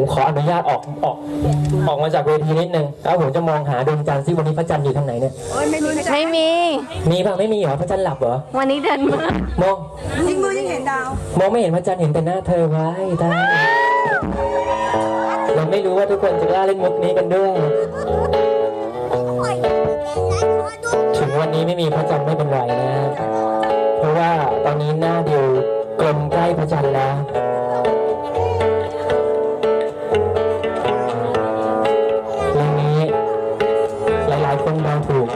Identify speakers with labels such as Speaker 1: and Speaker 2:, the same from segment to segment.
Speaker 1: ผมขออนุญาตออกออกออกมาจากเวทีนิดนึงแล้วผมจะมองหาดวงจันทร์ซิวันนี้พระจันทร์อยู่ทางไหนเนี่ย
Speaker 2: ไม่มี
Speaker 1: มีป่ะไม่มีเหรอพระจันทร์หลับเหรอ
Speaker 2: วันนี้เดินมาม
Speaker 1: อง
Speaker 3: ยิงมือยังเห็นดาว
Speaker 1: มองไม่เห็นพระจันทร์เห็นแต่หน้าเธอไว้ตาเราไม่รู้ว่าทุกคนจะกล้าเล่นมุกนี้กันด้วยถึงวันนี้ไม่มีพระจันทร์ไม่เป็นไรนะเพราะว่าตอนนี้หน้าเดียวกลมใกล้พระจันทร์แล้วายๆคนเดาถูก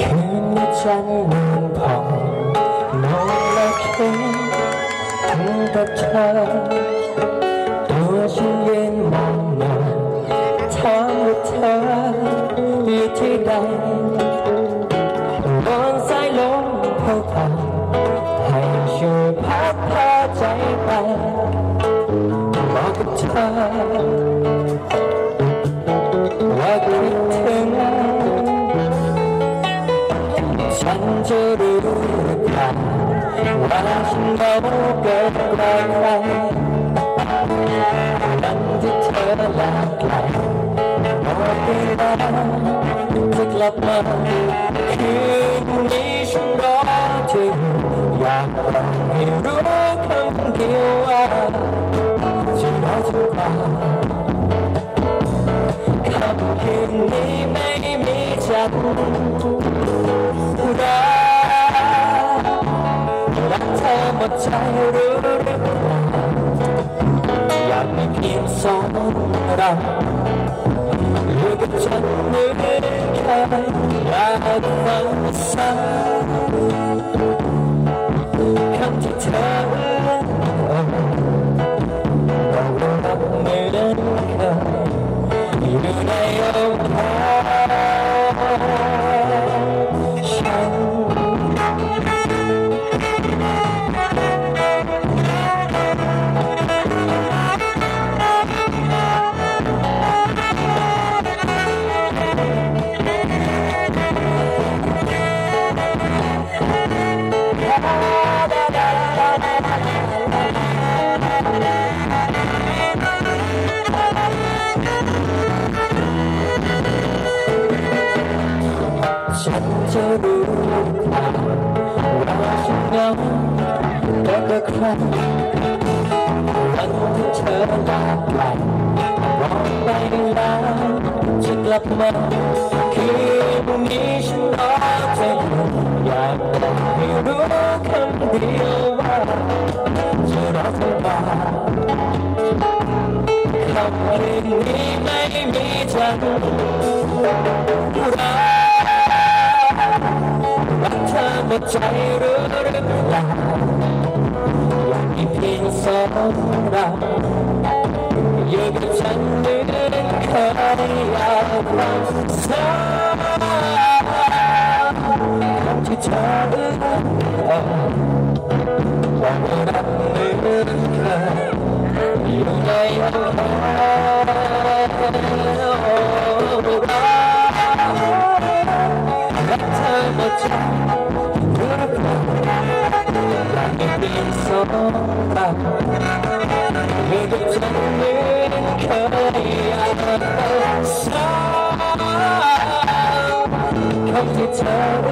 Speaker 1: คืนนี้ฉันนอนผ่องนอนและคิดถึงกับเธอตัวฉันยืนมองหน้าถามว่าเธออยู่ที่ใด บอกกับเธอว่าคิดถึง ฉันจะรู้หรือเปล่าว่าฉันเหงาเกินกว่าใครวันที่เธอลาไกลบอกไปแล้วจะกลับมาคืนนี้ฉันรอเธออยู่อยากบอกให้รู้ คำเดียวว่าจะรอจนกว่าค่ำคืนนี้ไม่มีจันทร์รักรักเธอหมด ฉันจะรู้ว่าฉันเหงาแต่ก็ใครวันที่เธอลาไกลบอกไปแล้วจะกลับมาคืนนี้ฉันรอเธออยู่อยากบอกให้รู้คำเดียวว่าจะรอเธอมาคำคืนนี้ไม่มีจันทร์รัก รักเธอหมดใจรู้หรือเปล่าอยากมีเพียงสองเราอยู่กับฉันเหมือนเคยอยากฟังซ้ำคำที่เธอเอ่ยว่ารักเหมือนเคยอยู่ในอ้อมก เธอหมดใจรู้หรือเป